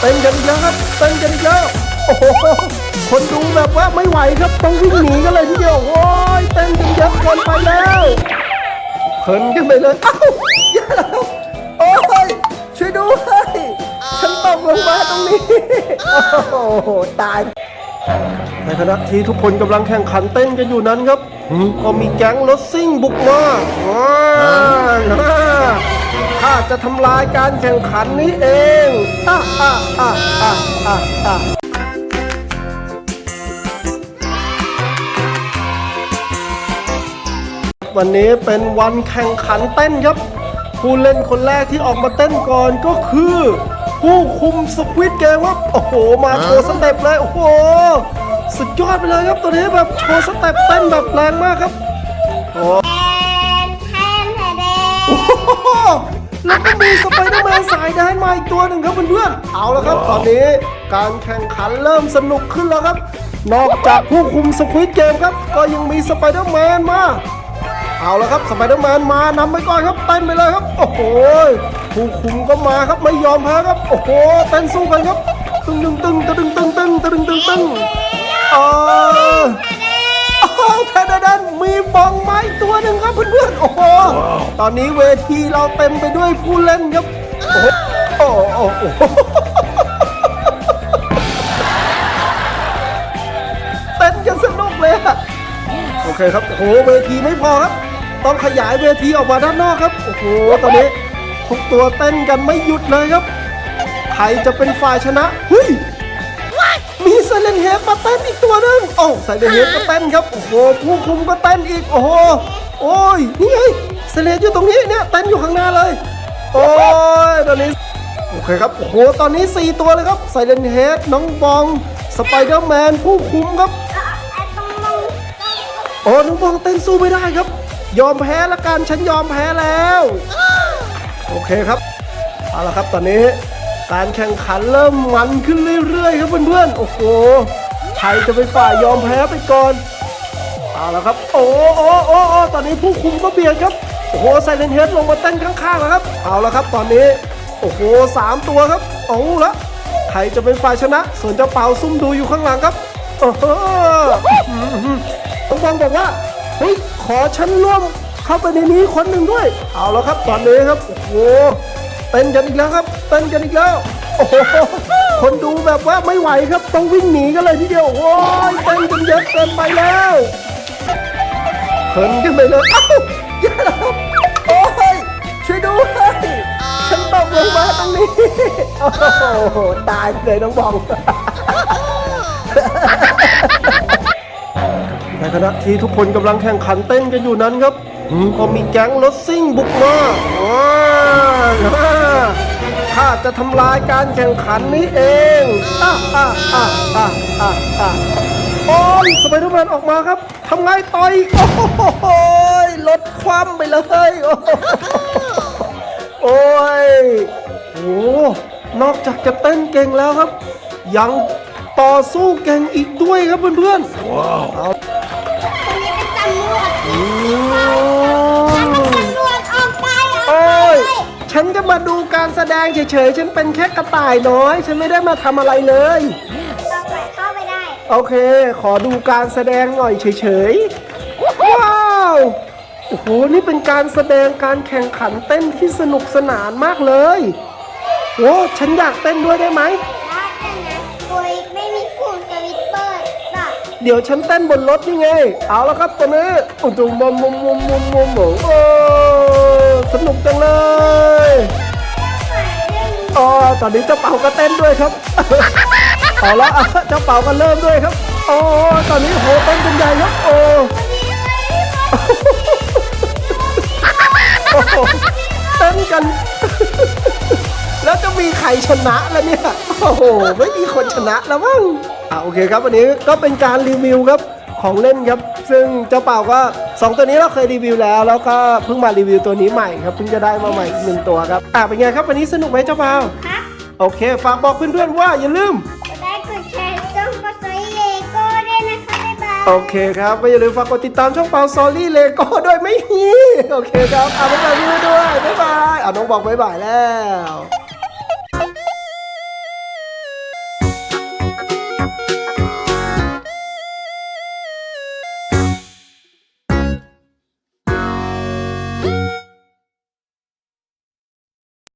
เต้นกันอีกแล้วครับเต้นกันอีกแล้วโอ้โหคนดูแบบว่าไม่ไหวครับต้องวิ่งหนีกันเลยทีเดียวโอ้ยเต้นกันเยอะเกินไปแล้วเพลินกันไปเลยเอ้าอย่าแล้วโอ้ยช่วยด้วยฉันตกลงมาตรงนี้โอ้โหตายในขณะที่ทุกคนกำลังแข่งขันเต้นกันอยู่นั้นครับ ก็มีแก๊งรถซิ่งบุกมาว้าว ข้าจะทำลายการแข่งขันนี้เองอะอะอะอะอะอะวันนี้เป็นวันแข่งขันเต้นครับ ผู้เล่นคนแรกที่ออกมาเต้นก่อนก็คือ ผู้คุมสควิตเกมครับโอ้โห มาโชว์สเต็ปเลยโอ้โหสุดยอดไปเลยครับตัวนี้แบบโชว์สเต็ปเต้นแบบแรงมากครับโอ้ แล้วก็มีสไปเดอร์แมนสายแดนมาอีกตัวหนึ่งครับเพื่อนๆเอาละครับ ตอนนี้การแข่งขันเริ่มสนุกขึ้นแล้วครับ นอกจากผู้คุมสควิตเกมครับ ก็ยังมีสไปเดอร์แมนมา เอาละครับสไปเดอร์แมนมานำไปก่อนครับเต้นไปเลยครับ โอ้โหผู้คุมก็มาครับไม่ยอมแพ้ครับ โอ้โหเต้นสู้กันครับ ตึงตึงตึงตึงตึงตึงตึงตึงตึง ดนมีบองไม้ตัวหนึ่งครับเพื่อนๆโอ้โหตอนนี้เวทีเราเต็มไปด้วยผู้เล่นครับโอ้โหโอ้โหเต้นกันสนุกเลยอะโอเคครับโอ้โหเวทีไม่พอครับ ต้องขยายเวทีออกมาด้านนอกครับโอ้โหตอนนี้ทุกตัวเต้นกันไม่หยุดเลยครับใครจะเป็นฝ่ายชนะเฮ้ย เลนเฮดมาเต้นอีกตัวหนึงโอ้ไซเลนเฮดก็เต้นครับ โอ้โห ผู้คุมก็เต้นอีก โอ้โห โอ้ย นี่ไงไซเลนอยู่ตรงนี้เนี่ยเต้นอยู่ข้างหน้าเลย โอ้ย ตอนนี้ โอเคครับ โอ้โห ตอนนี้ 4 ตัวเลยครับไซเลนเฮดน้องบอง สไปเดอร์แมน ผู้คุมครับ โอ้น้องบองเต้นสู้ไม่ได้ครับ ยอมแพ้ละกัน ฉันยอมแพ้แล้ว โอเคครับ เอาละครับ ตอนนี้ การแข่งขันเริ่มมันขึ้นเรื่อยๆครับเพื่อนๆ โอ้โหใครจะเป็นฝ่ายยอมแพ้ไปก่อนเอาละครับ โอ้โอ้โอ้โอ้ตอนนี้ผู้คุมก็เบียดครับ โอ้โหไซเลนเฮดลงมาเต้นข้างๆแล้วครับ เอาละครับ ตอนนี้ โอ้โหสามตัวครับเอาละใครจะเป็นฝ่ายชนะ ส่วนเจ้าเปาซุ่มดูอยู่ข้างหลังครับโอ้โหน้องบอลบอกว่า เฮ้ย ขอฉันร่วมเข้าไปในนี้คนหนึ่งด้วย เอาแล้วครับ ตอนนี้ครับ โอ้โหเต้นกันอีกแล้วครับ เต้นกันอีกแล้ว โอ้โห คนดูแบบว่าไม่ไหวครับต้องวิ่งหนีกันเลยทีเดียว โอ้ยเต้นกันเยอะเกินไปแล้วเพลินกันไปเลยเอ้าอย่าแล้วโอ้ยช่วยด้วยฉันตกลงมาตรงนี้ โอ้โห ตายเลยน้องบองในขณะที่ทุกคนกำลังแข่งขันเต้นกันอยู่นั้นครับ ก็มีแก๊งรถซิ่งบุกมาว้าว ข้าจะทำลายการแข่งขันนี้เองอะอะอะอะอะอะโอ้ยสไปเดอร์แมนออกมาครับทำไงต่อยโอ้โหรถคว่ำไปเลยโอ้ยโอ้นอกจากจะเต้นเก่งแล้วครับ ยังต่อสู้เก่งอีกด้วยครับเพื่อนๆคนนี้เป็นตำรว ฉันจะมาดูการแสดงเฉยๆ ฉันเป็นแค่กระต่ายน้อย ฉันไม่ได้มาทำอะไรเลย ต่อไปเข้าไปได้ โอเค ขอดูการแสดงหน่อยเฉยๆ ว้าว โอ้โห นี่เป็นการแสดงการแข่งขันเต้นที่สนุกสนานมากเลยโอ้ฉันอยากเต้นด้วยได้ไหมได้แต่นะตัวไม่มีปุ่มสวิตช์เปิดป่ะเดี๋ยวฉันเต้นบนรถนี่ไง เอาแล้วครับตอนนี้อุ้ยมุมมุมมุมมุมมุมมุมโอ้ สนุกจังเลยอ๋อตอนนี้เจ้าเป่าก็เต้นด้วยครับเอาละอะเจ้าเป่าก็เริ่มด้วยครับอ๋อตอนนี้โหเต้นกันใหญ่ครับโอ้โอ้โหเต้นกัน แล้วจะมีใครชนะแล้วเนี่ย โอ้โห ไม่มีคนชนะแล้วมั้งอะโอเคครับ วันนี้ก็เป็นการรีวิวครับ ของเล่นครับ ซึ่งเจ้าเป่าก็สองตัวนี้เราเคยรีวิวแล้ว แล้วก็เพิ่งมารีวิวตัวนี้ใหม่ครับเพิ่งจะได้มาใหม่อีกหนึ่งตัวครับอะเป็นไงครับวันนี้สนุกไหมเจ้าเป่าครับโอเค ฝากบอกเพื่อนๆว่าอย่าลืมกดไลค์กดแชร์ช่องก็สวยเลโก้ด้วยนะคะบ๊ายบายโอเคครับก็อย่าลืมฝากกดติดตามช่องเปาซอรี่เลโก้ด้วยไม่มีโอเคครับอะบ๊ายบายเพื่อนด้วยบ๊ายบายอะน้องบอกบ๊ายบายแล้ว